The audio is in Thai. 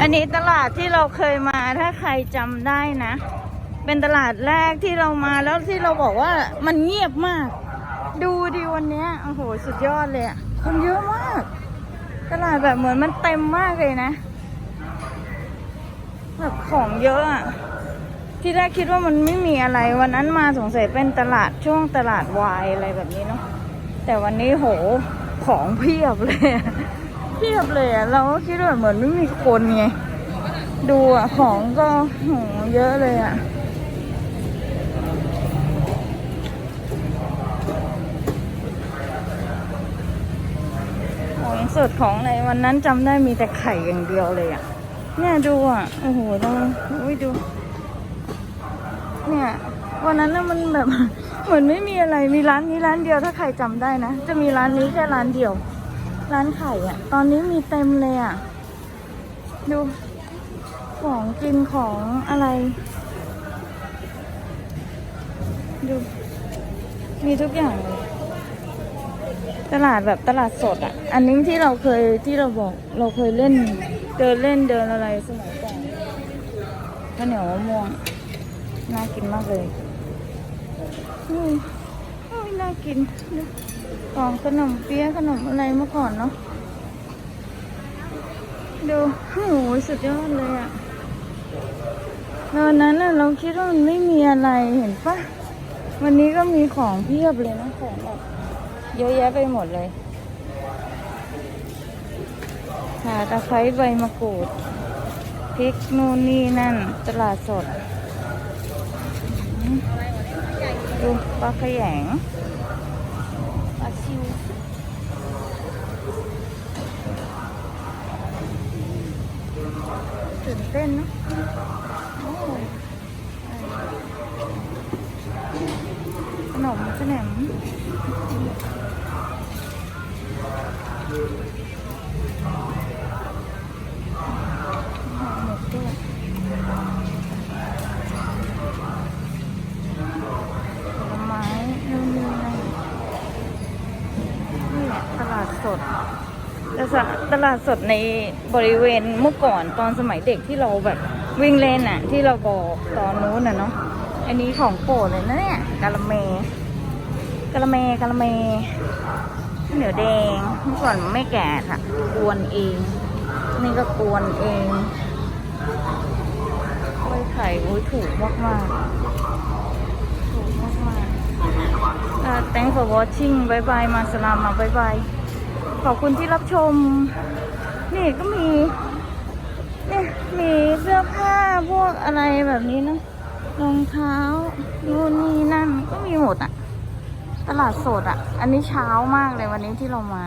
อันนี้ตลาดที่เราเคยมาถ้าใครจำได้นะ เป็นตลาดแรกที่เรามาแล้วที่เราบอกว่ามันเงียบมาก ดูดิวันนี้โอ้โหสุดยอดเลยอะคนเยอะมาก ตลาดแบบเหมือนมันเต็มมากเลยนะแบบของเยอะอะที่แรกคิดว่ามันไม่มีอะไร วันนั้นมาสงสัยเป็นตลาดช่วงตลาดวายอะไรแบบนี้เนาะแต่วันนี้โหของเพียบเลย เพียบเลยอะเราก็คิดว่าเหมือนไม่มีคนไง ดูอะของก็โหเยอะเลยอะของสดของอะไรวันนั้นจำได้มีแต่ไข่อย่างเดียวเลยอะเนี่ยดูอะโอ้โหเราอุ้ยดู เนี่ย วันนั้นน่ะมันแบบ เหมือนไม่มีอะไร มีร้านนี้ร้านเดียวถ้าใครจำได้นะ จะมีร้านนี้แค่ร้านเดียว ร้านไข่อะตอนนี้มีเต็มเลยอะดูของกินของอะไร ดู มีทุกอย่างเลยตลาดแบบตลาดสดอะอันนี้ที่เราเคยที่เราบอกเราเคยเล่น เดินเล่นเดินอะไรสมัยก่อนข้าวเหนียวมะม่วงน่ากินมากเลยอุ้ยอุ้ย น่ากินของขนมเปี๊ยะขนมอะไรเมื่อก่อนเนาะดูโอ้โหสุดยอดเลยอะตอนนั้นน่ะเราคิดว่ามันไม่มีอะไรเห็นปะวันนี้ก็มีของเพียบเลยนะของแบบเยอะแยะไปหมดเลยข่าตะไคร้ใบมะกรูดพริกนู่นนี่นั่นตลาดสด ดูปลาขยงปลาซิวตื่นเต้นนะขนมขนมหอมหมกด้วย ผลไม้นู่นนี่นั่นนี่แหละ ตลาดสดตลาดสดในบริเวณเมื่อก่อนตอนสมัยเด็กที่เราแบบวิ่งเล่นน่ะที่เราบอกตอนนู้นน่ะเนาะอันนี้ของโปรดเลยนะเนี่ยกะละเมกะละเมกะละเมเหนียวแดงเมื่อก่อนไม่แก่ค่ะกวนเอง นี่ก็กวนเองกล้วยไข่อุ้ยถูกมากๆถูกมากมาก uh, thanks for watching bye bye มาสลามมา bye bye ขอบคุณที่รับชม นี่ก็มีนี่มีเสื้อผ้าพวกอะไรแบบนี้นะรองเท้านู่นนี่นั่นก็มีหมดอะตลาดสดอะอันนี้เช้ามากเลยวันนี้ที่เรามา